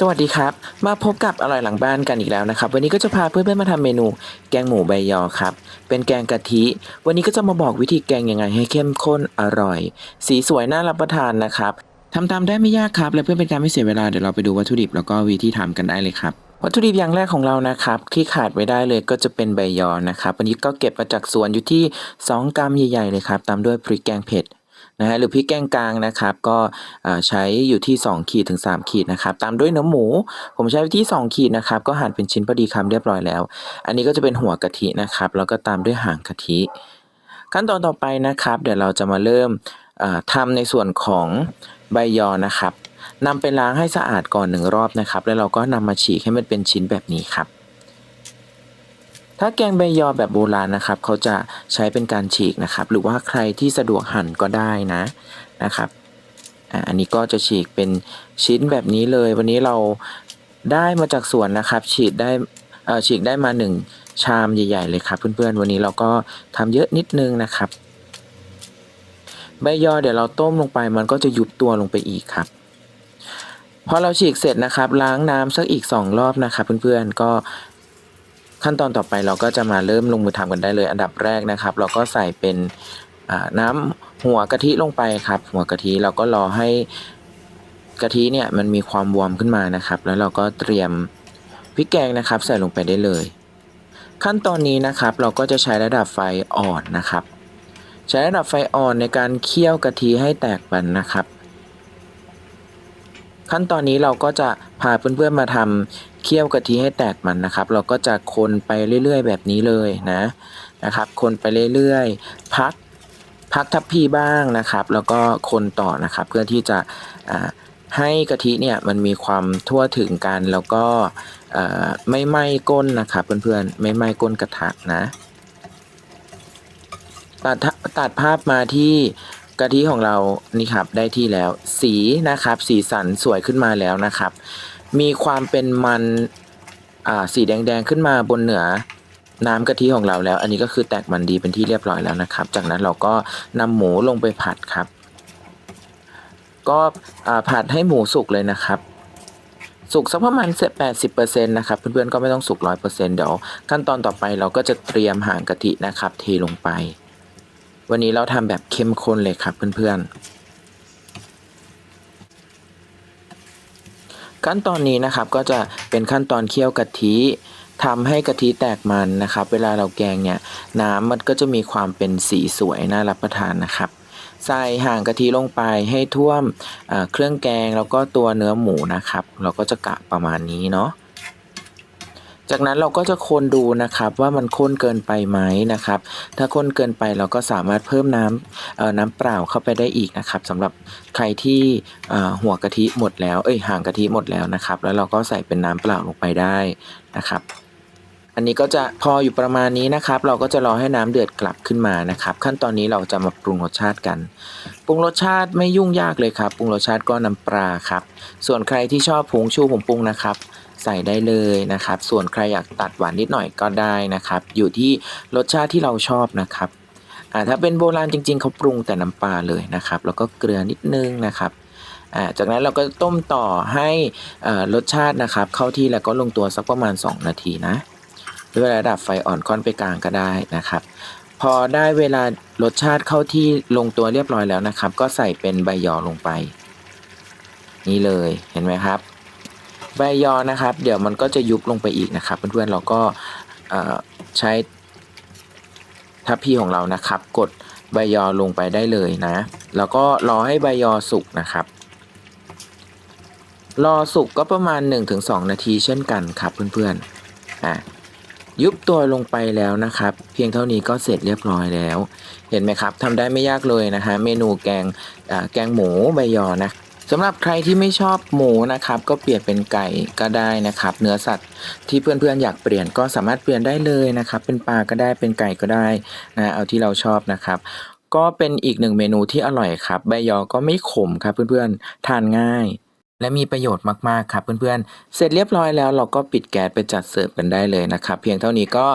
สวัสดีครับ มาพบกับอร่อยหลังบ้านกันอีกแล้วนะครับ วันนี้ก็จะพาเพื่อนๆมาทำเมนู แกงหมูใบยอครับ เป็นแกงกะทิ วันนี้ก็จะมาบอกวิธีแกงยังไงให้เข้มข้นอร่อย สีสวยน่ารับประทานนะครับทำตามได้ไม่ยากครับ และเพื่อเป็นการไม่เสียเวลาเดี๋ยวเราไปดูวัตถุดิบแล้วก็วิธีทำกันได้เลยครับวัตถุดิบอย่างแรกของเรานะครับ ที่ขาดไม่ได้เลยก็จะเป็นใบยอนะครับวันนี้ก็เก็บมาจากสวนอยู่ที่ 2 กรัมใหญ่ๆเลยครับตามด้วยพริกแกงเผ็ด นะฮะหรือพริกแกงกลางนะครับ ก็ใช้อยู่ที่ 2 ขีดถึง 3 ขีดนะครับ ตามด้วยเนื้อหมู ผมใช้ที่ 2 ขีดนะครับ ก็หั่นเป็นชิ้นพอดีคำเรียบร้อยแล้ว อันนี้ก็จะเป็นหัวกะทินะครับ แล้วก็ตามด้วยหางกะทิ ขั้นตอนต่อไปนะครับ เดี๋ยวเราจะมาเริ่มเอ่อทำในส่วนของใบยอนะครับนำไปล้างให้สะอาดก่อนหนึ่งรอบนะครับ แล้วเราก็นำมาฉีกให้มันเป็นชิ้นแบบนี้ครับ ถ้าแกงใบยอแบบโบราณนะครับ เขาจะใช้เป็นการฉีกนะครับ หรือว่าใครที่สะดวกหั่นก็ได้นะนะครับอันนี้ก็จะฉีกเป็นชิ้นแบบนี้เลย วันนี้เราได้มาจากสวนนะครับ ฉีกได้ฉีกได้มาหนึ่งชามใหญ่ ๆ เลยครับ เพื่อนๆ วันนี้เราก็ทำเยอะนิดนึงนะครับ ใบยอเดี๋ยวเราต้มลงไปมันก็จะยุบตัวลงไปอีกครับพอเราฉีกเสร็จนะครับ ล้างน้ำสักอีกสองรอบนะครับ เพื่อนๆก็ ขั้นตอนต่อไปเราก็จะมาเริ่มลงมือทำกันได้เลย อันดับแรกนะครับ เราก็ใส่เป็นน้ำหัวกะทิลงไปครับ หัวกะทิเราก็รอให้กะทิเนี่ยมันมีความวอร์มขึ้นมานะครับ แล้วเราก็เตรียมพริกแกงนะครับ ใส่ลงไปได้เลย ขั้นตอนนี้นะครับ เราก็จะใช้ระดับไฟอ่อนนะครับ ใช้ระดับไฟอ่อนในการเคี่ยวกะทิให้แตกมันนะครับ ขั้นตอนนี้เราก็จะพาเพื่อนๆมาทำเคี่ยวกะทิให้แตกมันนะครับ เราก็จะคนไปเรื่อยๆ แบบนี้เลยนะนะครับ คนไปเรื่อยๆ พักพักทัพพีบ้างนะครับ แล้วก็คนต่อนะครับ เพื่อที่จะให้กะทิเนี่ยมันมีความทั่วถึงกันแล้วก็ไม่ไหม้ก้นนะครับ เพื่อนๆไม่ไหม้ก้นกระทะนะตัดทะตัดภาพมาที่ กะทิของเรานี่ครับได้ที่แล้ว สีนะครับ สีสันสวยขึ้นมาแล้วนะครับ มีความเป็นมันอ่าสีแดงๆขึ้นมาบนเหนือน้ำกะทิของเราแล้ว อันนี้ก็คือแตกมันดีเป็นที่เรียบร้อยแล้วนะครับ จากนั้นเราก็นำหมูลงไปผัดครับ ก็ผัดให้หมูสุกเลยนะครับ สุกสักประมาณแปดสิบเปอร์เซ็นต์นะครับ เพื่อนๆก็ไม่ต้องสุกร้อยเปอร์เซ็นต์เดี๋ยวขั้นตอนต่อไปเราก็จะเตรียมหางกะทินะครับ เทลงไป วันนี้เราทำแบบเข้มข้นเลยครับเพื่อนๆ ขั้นตอนนี้นะครับก็จะเป็นขั้นตอนเคี่ยวกะทิทำให้กะทิแตกมันนะครับ เวลาเราแกงเนี่ยน้ำมันก็จะมีความเป็นสีสวยน่ารับประทานนะครับ ใส่ห่างกะทิลงไปให้ท่วมเอ่อเครื่องแกงแล้วก็ตัวเนื้อหมูนะครับ เราก็จะกะประมาณนี้เนาะ จากนั้นเราก็จะคนดูนะครับว่ามันข้นเกินไปไหมนะครับ ถ้าข้นเกินไปเราก็สามารถเพิ่มน้ำเอ่อน้ำเปล่าเข้าไปได้อีกนะครับสำหรับใครที่หัวกะทิหมดแล้วเอ้ยห่างกะทิหมดแล้วนะครับ แล้วเราก็ใส่เป็นน้ำเปล่าลงไปได้นะครับ อันนี้ก็จะพออยู่ประมาณนี้นะครับ เราก็จะรอให้น้ำเดือดกลับขึ้นมานะครับ ขั้นตอนนี้เราจะมาปรุงรสชาติกัน ปรุงรสชาติไม่ยุ่งยากเลยครับ ปรุงรสชาติก็น้ำปลาครับ ส่วนใครที่ชอบผงชูผมปรุงนะครับ ใส่ได้เลยนะครับ ส่วนใครอยากตัดหวานนิดหน่อยก็ได้นะครับ อยู่ที่รสชาติที่เราชอบนะครับอ่าถ้าเป็นโบราณจริง ๆเขาปรุงแต่น้ำปลาเลยนะครับ แล้วก็เกลือนิดนึงนะครับจากนั้นเราก็ต้มต่อให้รสชาตินะครับ เข้าที่แล้วก็ลงตัวสักประมาณ 2 นาทีนะ ด้วยระดับไฟอ่อนค่อนไปกลางก็ได้นะครับ พอได้เวลารสชาติเข้าที่ลงตัวเรียบร้อยแล้วนะครับ ก็ใส่เป็นใบยอลงไป นี่เลยเห็นไหมครับ ใบยอนะครับ เดี๋ยวมันก็จะยุบลงไปอีกนะครับ เพื่อนๆเราก็ใช้ทัพพีของเรานะครับ กดใบยอลงไปได้เลยนะ แล้วก็รอให้ใบยอสุกนะครับรอสุกก็ประมาณ 1-2 นาทีเช่นกันครับเพื่อนๆ อะ ยุบตัวลงไปแล้วนะครับ เพียงเท่านี้ก็เสร็จเรียบร้อยแล้ว เห็นไหมครับทำได้ไม่ยากเลยนะฮะเมนูแกงแกงหมูใบยอนะสำหรับใครที่ไม่ชอบหมูนะครับ ก็เปลี่ยนเป็นไก่ก็ได้นะครับ เนื้อสัตว์ที่เพื่อนๆอยากเปลี่ยนก็สามารถเปลี่ยนได้เลยนะครับ เป็นปลาก็ได้เป็นไก่ก็ได้นะเอาที่เราชอบนะครับ ก็เป็นอีกหนึ่งเมนูที่อร่อยครับ ใบยอก็ไม่ขมครับเพื่อนๆทานง่าย และมีประโยชน์มาก ๆ ครับเพื่อนๆ เสร็จเรียบร้อยแล้วเราก็ปิดแก๊สไปจัดเสิร์ฟกันได้เลยนะครับ เพียงเท่านี้ก็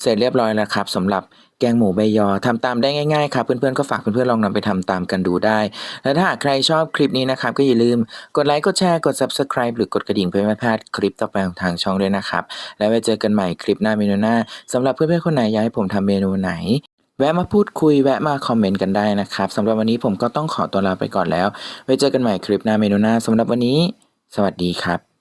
เสร็จเรียบร้อยแล้วครับสำหรับแกงหมูใบยอทำตามได้ง่ายๆครับเพื่อนๆก็ฝากเพื่อนๆลองนำไปทำตามกันดูได้ และถ้าหากใครชอบคลิปนี้นะครับ ก็อย่าลืมกดไลค์กดแชร์กด subscribe หรือกดกระดิ่งเพื่อไม่พลาดคลิปต่อไปของทางช่องด้วยนะครับ แล้วไว้เจอกันใหม่คลิปหน้าเมนูหน้าสำหรับเพื่อนๆคนไหนอยากให้ผมทำเมนูไหน แวะมาพูดคุยแวะมาคอมเมนต์กันได้นะครับสำหรับวันนี้ผมก็ต้องขอตัวลาไปก่อนแล้ว ไว้เจอกันใหม่คลิปหน้าเมนูหน้าสำหรับวันนี้ สวัสดีครับ